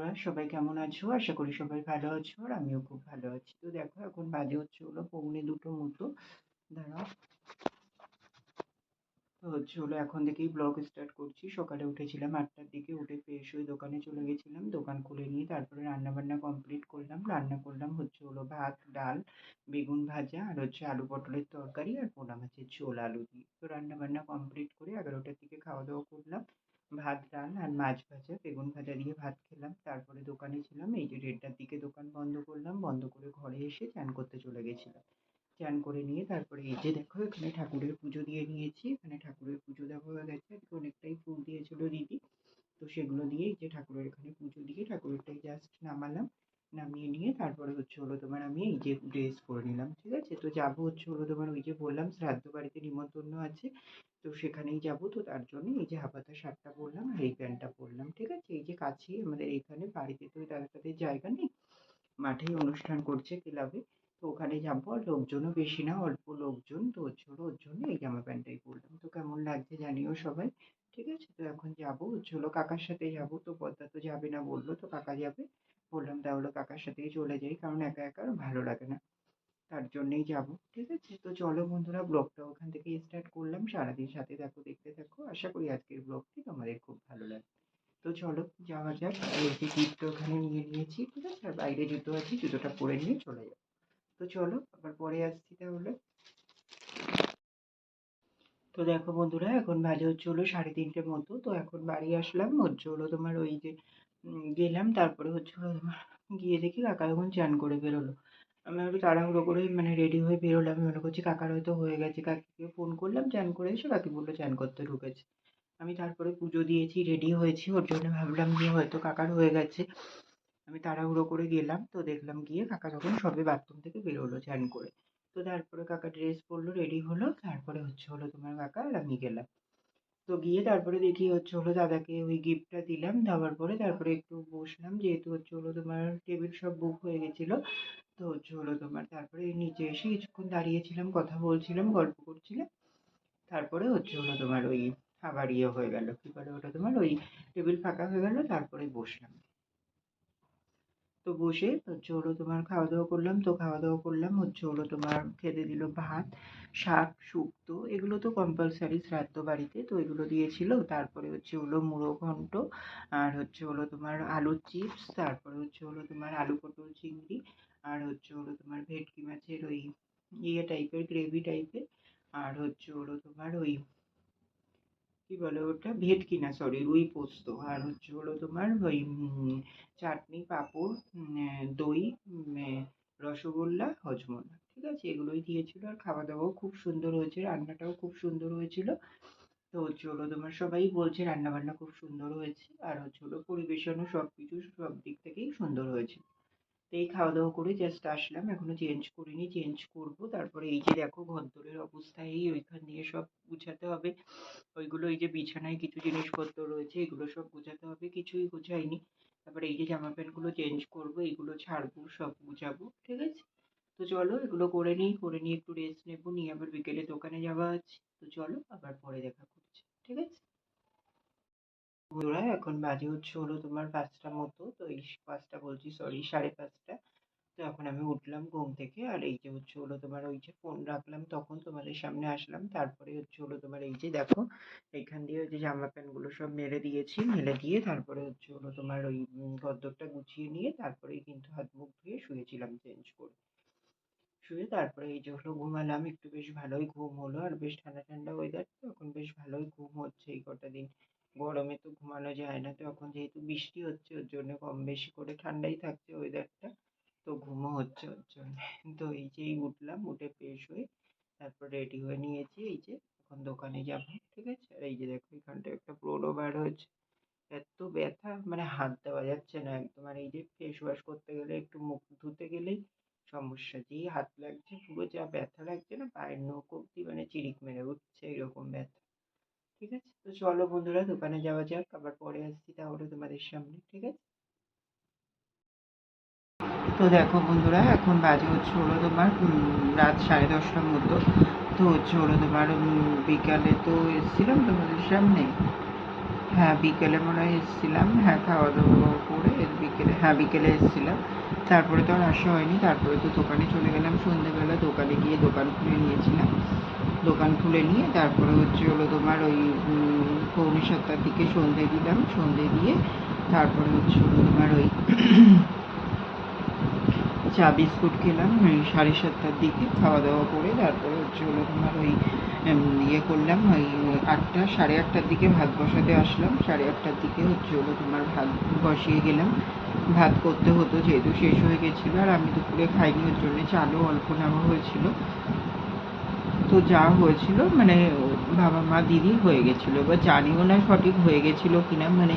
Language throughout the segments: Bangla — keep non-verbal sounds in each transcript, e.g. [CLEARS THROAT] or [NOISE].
বন্ধুরা, সবাই কেমন আছো? আশা করি সবাই ভালো আছো আর আমিও খুব ভালো আছি। তো দেখো, এখন বাজে হচ্ছে হলো পৌনে দুটো মতো। দাঁড়াও। তো হচ্ছে হলো এখন থেকেই ব্লগ স্টার্ট করছি। সকালে উঠেছিলাম আটটার দিকে, উঠে ফ্রেশ হয়ে দোকানে চলে গেছিলাম। দোকান খুলে নিয়ে তারপরে রান্না বান্না কমপ্লিট করলাম। রান্না করলাম হচ্ছে হলো ভাত, ডাল, বেগুন ভাজা আর হচ্ছে আলু পটলের তরকারি আর পোনা মাছের ঝোল আলু দিয়ে। তো রান্না বান্না কমপ্লিট করে এগারোটার দিকে খাওয়া দাওয়া করলাম। ভাত ডাল আর মাছ ভাজা। বেগুন ভাজা দিয়ে ভাত খেলাম। তারপরে দোকানে ছিলাম। এই যে দেড়টার দিকে দোকান বন্ধ করলাম। বন্ধ করে ঘরে এসে চান করতে চলে গেছিলাম। চান করে নিয়ে তারপরে এই যে দেখো, এখানে ঠাকুরের পুজো দিয়ে নিয়েছি। এখানে ঠাকুরের পুজো দেওয়া হয়ে গেছে। অনেকটাই ফুল দিয়েছিল দিদি। তো সেগুলো দিয়ে এই যে ঠাকুরের এখানে পুজো দিয়ে ঠাকুরেরটাই জাস্ট নামালাম। নামিয়ে নিয়ে তারপরে হচ্ছে হলো তোমার আমি এই যে ড্রেস পরে নিলাম, ঠিক আছে? তো যাব হচ্ছে হলো তোমার ওই যে বললাম শ্রাদ্ধ বাড়িতে নিমন্ত্রণ আছে, তো সেখানেই যাব। তো তার জন্য এই যে হাফাতা শার্টটা পরলাম আর এই প্যান্টটা পরলাম, ঠিক আছে? এই যে কাছেই আমাদের এখানে বাড়িতে তো দাদাটাদের জায়গা নেই মাঠেই অনুষ্ঠান করছে ক্লাবে, তো ওখানে যাব। আর লোকজনও বেশি না, অল্প লোকজন, তো হচ্ছে হলো ওর জন্য এই জামা প্যান্টটাই পরলাম। তো কেমন লাগছে জানিও সবাই, ঠিক আছে? তো এখন যাব, হচ্ছে হলো কাকার সাথে যাব, তো পদ্মা তো যাবে না বলল, তো কাকা যাবে। বললাম তাহলে কাকার সাথেই চলে যাই, কারণ একা একা আর ভালো লাগে না। তার জন্যেই যাব, ঠিক আছে? তো চলো বন্ধুরা, ব্লগটা ওখান থেকে স্টার্ট করলাম। সারাদিন সাথে দেখো দেখতে থাকো। আশা করি আজকের ব্লগটি তোমাদের খুব ভালো লাগবে তো চলো, যাওয়া যাক। যে গিফট ওখানে নিয়ে নিয়েছি, ঠিক আছে? আর বাইরে জুতো আছে, জুতোটা পরে নিয়ে চলে যাব। তো চলো, আবার পরে আসছি তাহলে। তো দেখো বন্ধুরা, এখন বাজে হচ্ছে হলো সাড়ে তিনটের মতো। তো এখন বাড়ি আসলাম। হচ্ছে হলো তোমার ওই যে গেলাম। তারপরে হচ্ছে গিয়ে দেখি কাকা যখন চান করে বেরোলো। আমি একটু তাড়াহুড়ো করে মানে রেডি হয়ে বেরোলাম। মনে করছি কাকার হয়তো হয়ে গেছে। কাকিকে ফোন করলাম, চান করে এসে কাকি বলল চান করতে ঢুকেছে। আমি তারপরে পুজো দিয়েছি রেডি হয়েছি। ওর জন্য ভাবলাম যে হয়তো কাকার হয়ে গেছে। আমি তাড়াহুড়ো করে গেলাম। তো দেখলাম গিয়ে কাকা তখন সবে বাথরুম থেকে বেরোলো চান করে। তো তারপরে কাকা ড্রেস পরলো রেডি হলো। তারপরে হচ্ছে হলো তোমার কাকা আর আমি গেলাম। তো গিয়ে তারপরে দেখি হচ্ছে হলো দাদাকে ওই গিফটটা দিলাম। দেওয়ার পরে তারপরে একটু বসলাম। যেহেতু হচ্ছে হলো তোমার টেবিল সব বুক হয়ে গেছিল, তো হচ্ছে হলো তোমার তারপরে নিচে এসে কিছুক্ষণ দাঁড়িয়েছিলাম, কথা বলছিলাম, গল্প করছিলাম। তারপরে হচ্ছে হলো তোমার ওই আবার ইয়ে হয়ে গেল। কী বলে ওটা তোমার? ওই টেবিল ফাঁকা হয়ে গেলো, তারপরে বসলাম। তো বসে হচ্ছে হলো তোমার খাওয়া দাওয়া করলাম, তো খাওয়া দাওয়া করলাম হচ্ছে হলো তোমার খেতে দিল ভাত, শাক শুক্তো এগুলো তো কম্পালসারি শ্রাদ্ধ বাড়িতে, তো এগুলো দিয়েছিল। তারপরে হচ্ছে হলো মুড়ো ঘন্ট, আর হচ্ছে হলো তোমার আলুর চিপস, তারপরে হচ্ছে হলো তোমার আলু পটল চিংড়ি, আর হচ্ছে হলো তোমার ভেটকি মাছের ওই ইয়ে টাইপের গ্রেভি টাইপের আর হচ্ছে হলো তোমার ওই কী বলে ওটা? ভেটকি না সরি রুই পোস্ত। আর হচ্ছে হলো তোমার ওই চাটনি, পাঁপড় দই রসগোল্লা, হজমোলা। ঠিক আছে? এগুলোই দিয়েছিল আর খাওয়া দাওয়াও খুব সুন্দর হয়েছে, রান্নাটাও খুব সুন্দর হয়েছিল। তো হচ্ছে হলো তোমার সবাই বলছে রান্না বান্না খুব সুন্দর হয়েছে, আর হচ্ছে হলো পরিবেশনও সব কিছু সব দিক থেকেই সুন্দর হয়েছে। এই খাওয়া দাওয়া করে জাস্ট আসলাম। এখনও চেঞ্জ করিনি চেঞ্জ করব। তারপরে এই যে দেখো ঘরদোরের অবস্থা, এই ওইখান দিয়ে সব গুছাতে হবে। ওইগুলো এই যে বিছানায় কিছু জিনিসপত্র রয়েছে, এগুলো সব গুছাতে হবে। কিছুই গুছাইনি। তারপরে এই যে জামা প্যান্টগুলো চেঞ্জ করব, এগুলো ছাড়বো, সব গুছাবো, ঠিক আছে? তো চলো, এগুলো করে নিই, করে নিয়ে একটু রেস্ট নেব। নিয়ে আবার বিকেলে দোকানে যাওয়া আছে। তো চলো, আবার পরে দেখা করছি, ঠিক আছে? বন্ধুরা, এখন বাজে হচ্ছে হলো তোমার পাঁচটা মতো। তো এই পাঁচটা বলছি সরি সাড়ে পাঁচটা। তো এখন আমি উঠলাম ঘুম থেকে আর এই যে হচ্ছে হলো তোমার ওই যে ফোন রাখলাম তখন তোমাদের সামনে আসলাম। তারপরে হচ্ছে হলো তোমার এই যে দেখো এইখান দিয়ে যে জামা প্যান্টগুলো সব মেরে দিয়েছি, মেলে দিয়ে তারপরে হচ্ছে হলো তোমার ওই গদ্দরটা গুছিয়ে নিয়ে তারপরেই কিন্তু হাত মুখ ধুয়ে শুয়েছিলাম চেঞ্জ করে। শুয়ে তারপরে এই যে হলো ঘুমালাম, একটু বেশ ভালোই ঘুম হলো আর বেশ ঠান্ডা ঠান্ডা ওয়েদার তো এখন বেশ ভালোই ঘুম হচ্ছে এই কটা দিন। গরমে তো ঘুমানো যায় না তো এখন যেহেতু বৃষ্টি হচ্ছে ওর জন্য কম বেশি করে ঠান্ডাই থাকছে ওয়েদারটা তো ঘুমও হচ্ছে ওর জন্য। তো এই যে উঠলাম, উঠে ফ্রেশ হয়ে তারপর রেডি হয়ে নিয়েছি, এই যে এখন দোকানে যাব, ঠিক আছে? আর এই যে দেখো এখানটা একটা ব্রণও বার হয়েছে। এত ব্যথা মানে হাত দেওয়া যাচ্ছে না একদম। আর এই যে ফেস ওয়াশ করতে গেলে, একটু মুখ ধুতে গেলেই সমস্যা। যেই হাত লাগছে, পুরো যা ব্যথা লাগছে না, পায়ের নখ অব্দি মানে চিরিক মেরে উঠছে, এরকম ব্যথা। ঠিক আছে? তো চলো বন্ধুরা, দোকানে যাওয়া যাক, আবার পরে আসছি তাহলে তোমাদের সামনে, ঠিক আছে? তো দেখো বন্ধুরা, এখন বাজে হচ্ছে হলো তোমার রাত সাড়ে দশটার মতো। তো হচ্ছে হলো তোমার বিকালে তো এসেছিলাম তোমাদের সামনে? হ্যাঁ বিকেলে মনে হয় এসেছিলাম। হ্যাঁ খাওয়া দাওয়া করে বিকেলে হ্যাঁ বিকেলে এসেছিলাম। তারপরে তো আর আসা হয়নি, তারপরে তো দোকানে চলে গেলাম। সন্ধেবেলা দোকানে গিয়ে দোকান খুলে নিয়েছিলাম। দোকান খুলে নিয়ে তারপরে হচ্ছে হলো তোমার ওই পৌনে সাতটার দিকে সন্ধে দিলাম। সন্ধে দিয়ে তারপরে হচ্ছে হলো তোমার ওই [CLEARS THROAT] চা বিস্কুট খেলাম সাড়ে সাতটার দিকে খাওয়া দাওয়া করে তারপরে হচ্ছে হলো তোমার ওই ইয়ে করলাম, ওই আটটা, সাড়ে আটটার দিকে ভাত বসাতে আসলাম। সাড়ে আটটার দিকে হচ্ছে হলো তোমার ভাত বসিয়ে গেলাম। ভাত করতে হতো যেহেতু শেষ হয়ে গেছিল আর আমি দুপুরে খাইনি, ওর জন্য চালও অল্প নেওয়া হয়েছিল। তো যা হয়েছিল মানে বাবা মা দিদি হয়ে গেছিল। এবার জানিও না সঠিক হয়ে গেছিল কিনা মানে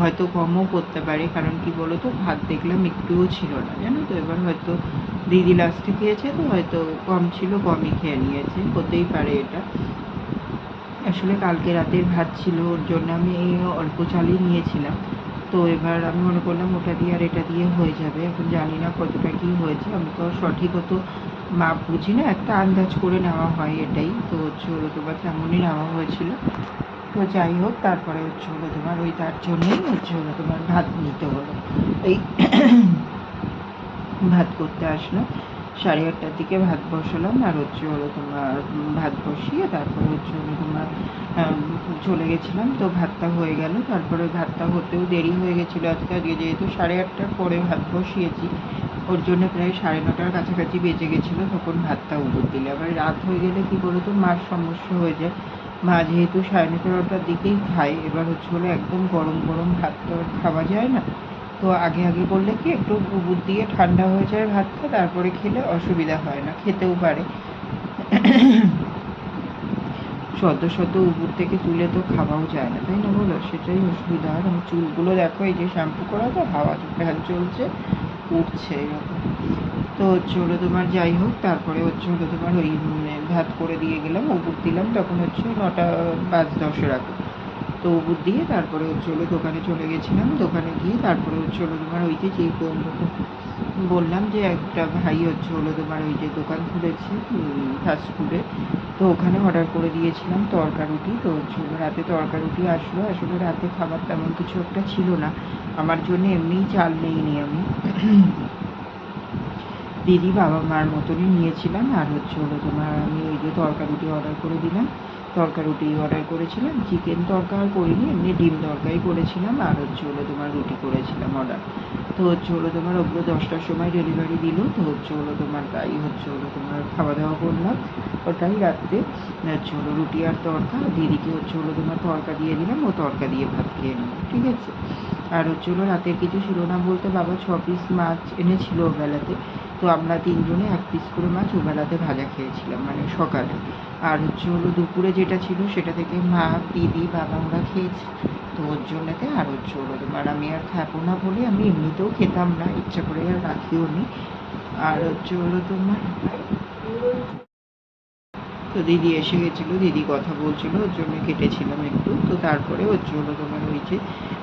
হয়তো কমও করতে পারে, কারণ কি বলো তো ভাত দেখলাম একটুও ছিল না, জানো তো? এবার হয়তো দিদি লাস্টে খেয়েছে, তো হয়তো কম ছিল, কমই খেয়ে নিয়েছে, হতেই পারে এটা। আসলে কালকে রাতের ভাত ছিল, ওর জন্য আমি অল্প চালই নিয়েছিলাম। তো এবার আমি মনে করলাম ওটা দিয়ে আর এটা দিয়ে হয়ে যাবে, এখন জানি না কতটা কী হয়েছে, আমি তো সঠিক অত মাপ বুঝি না, একটা আন্দাজ করে নেওয়া হয় এটাই। তো হচ্ছে হলো তোমার তেমনই নেওয়া হয়েছিল। তো যাই হোক, তারপরে হচ্ছে হলো তোমার ওই তার জন্যই হচ্ছে হলো তোমার ভাত নিতে হলো। এই [COUGHS] ভাত করতে আসলাম সাড়ে আটটার দিকে ভাত বসালাম, আর হচ্ছে হলো তোমার ভাত বসিয়ে তারপরে হচ্ছে হলো তোমার চলে গেছিলাম। তো ভাতটা হয়ে গেল। তারপরে ভাতটা হতেও দেরি হয়ে গেছিল আজকে আজকে যেহেতু সাড়ে আটটার পরে ভাত বসিয়েছি। ওর জন্য প্রায় সাড়ে নটার কাছাকাছি বেজে গেছিল, তখন ভাতটা উবুর দিলে। আবার রাত হয়ে গেলে কী বলো তো মার সমস্যা হয়ে যায়। মা যেহেতু সাড়ে নটা নটার দিকেই খায়, এবার হচ্ছে হলো একদম গরম গরম ভাত তো খাওয়া যায় না। তো আগে আগে করলে কি, একটু উবুর দিয়ে ঠান্ডা হয়ে যায় ভাতটা, তারপরে খেলে অসুবিধা হয় না, খেতেও পারে। সদ্য সদ্য উপর থেকে তুলে তো খাওয়াও যায় না, তাই না বলো? সেটাই অসুবিধা। আমার চুলগুলো দেখো, এই যে শ্যাম্পু করা তো, হাওয়া ফ্যান চলছে। উঠছে এরকম। তো হচ্ছে হলো তোমার যাই হোক তারপরে হচ্ছে হলো তোমার ওই উম, ভাত করে দিয়ে গেলাম উপর দিলাম তখন হচ্ছে নটা পাঁচ দশের আগে। তো উপর দিয়ে তারপরে হচ্ছে হলো দোকানে চলে গেছিলাম দোকানে গিয়ে তারপরে হচ্ছে হলো তোমার ওই যে যেই বললাম যে একটা ভাই হচ্ছে হলো তোমার ওই যে দোকান খুলেছে ফাস্টফুডে তো ওখানে অর্ডার করে দিয়েছিলাম তরকা রুটি তো হচ্ছে রাতে তরকা রুটি আসলো। আসলে রাতে খাবার তেমন কিছু একটা ছিল না। আমার জন্য এমনিই চাল নেইনি আমি। দিদি বাবা মার মতনই নিয়েছিলাম। আর হচ্ছে হলো তোমার আমি ওই যে তরকা রুটি অর্ডার করে দিলাম। তরকা রুটি অর্ডার করেছিলাম চিকেন তরকা আর করিনি, এমনি ডিম তরকারি করেছিলাম, আর হচ্ছে হলো তোমার রুটি করেছিলাম অর্ডার তো হচ্ছে হলো তোমার ওগুলো দশটার সময় ডেলিভারি দিল, তো হচ্ছে হলো তোমার তাই হচ্ছে হলো তোমার খাওয়া দাওয়া করলাম। ওটাই রাত্রে হচ্ছে হলো রুটি আর তরকা দিদিকে হচ্ছে হলো তোমার তরকা দিয়ে দিলাম, ও তরকা দিয়ে ভাত খেয়ে নিল, ঠিক আছে? আর হচ্ছে হলো রাতের কিছু ছিল না বলতে বাবা ছ পিস মাছ এনেছিল বেলাতে তো আমরা তিনজনে এক পিস করে মাছ ওবেলাতে বেলাতে ভাজা খেয়েছিলাম মানে সকালে। আর হচ্ছে হলো দুপুরে যেটা ছিল সেটা থেকে মা, দিদি বাবা ওরা খেয়েছে। তো ওর জন্যতে আর হচ্ছে হলো তোমার আমি আর খাব না বলে আমি এমনিতেও খেতাম না, ইচ্ছা করে আর রাখিও নি। আর হচ্ছে হলো তোমার তো দিদি এসে গেছিল, দিদি কথা বলছিল, ওর জন্য কেটেছিলাম একটু, তো তারপরে হচ্ছে হলো তোমার ওই যে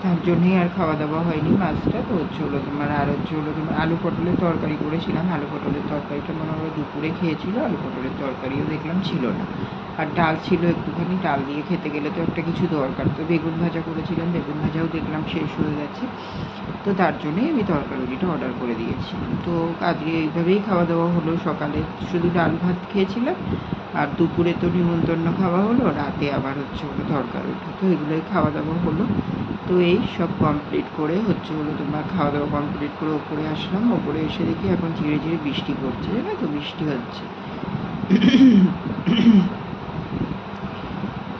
তার জন্যই আর খাওয়া দাওয়া হয়নি মাছটা, তো হচ্ছে হলো তোমার আর হচ্ছে হলো তোমার আলু পটলের তরকারি করেছিলাম। আলু পটলের তরকারিটা মনে হয় দুপুরে খেয়েছিল, আলু পটলের তরকারিও দেখলাম ছিল না। আর ডাল ছিল একটুখানি, ডাল দিয়ে খেতে গেলে তো একটা কিছু দরকার। তো বেগুন ভাজা করেছিলাম, বেগুন ভাজাও দেখলাম শেষ হয়ে গেছে। তো তার জন্যই আমি তরকারিটা অর্ডার করে দিয়েছিলাম তো আজকে এইভাবেই খাওয়া দাওয়া হলো সকালে। শুধু ডাল ভাত খেয়েছিলাম আর দুপুরে তো নিমন্ত্রণ খাওয়া হলো, রাতে আবার হচ্ছে হলো তরকারি। তো এগুলোই খাওয়া দাওয়া হলো। তো এই সব কমপ্লিট করে হচ্ছে হলো তোমার খাওয়া দাওয়া কমপ্লিট করে ওপরে আসলাম। ওপরে এসে দেখি এখন ধীরে ধীরে বৃষ্টি পড়ছে, জানো তো? বৃষ্টি হচ্ছে।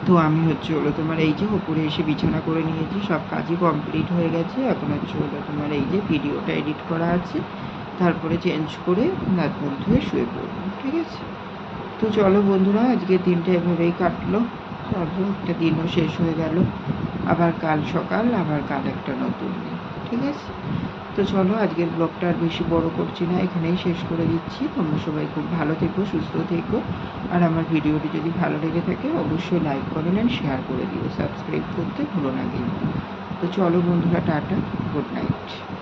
তো আমি হচ্ছে হলো তোমার এই যে ওপরে এসে বিছানা করে নিয়েছি, সব কাজই কমপ্লিট হয়ে গেছে। এখন হচ্ছে হলো তোমার এই যে ভিডিওটা এডিট করা আছে। তারপরে চেঞ্জ করে রাত মুখ ধুয়ে শুয়ে পড়ব, ঠিক আছে? তো চলো বন্ধুরা, আজকে দিনটা এভাবেই কাটলো। চলো, একটা দিনও শেষ হয়ে গেল। আবার কাল সকাল, আবার কাল একটা নতুন দিন, ঠিক আছে? তো চলো, আজকের ব্লগটা আর বেশি বড় করছি না, এখানেই শেষ করে দিচ্ছি। তোমরা সবাই খুব ভালো থেকো, সুস্থ থেকো। আর আমার ভিডিওটি যদি ভালো লেগে থাকে, অবশ্যই লাইক করবেন শেয়ার করে দিও। সাবস্ক্রাইব করতে ভুলো না কিন্তু। তো চলো বন্ধুরা, টাটা গুড নাইট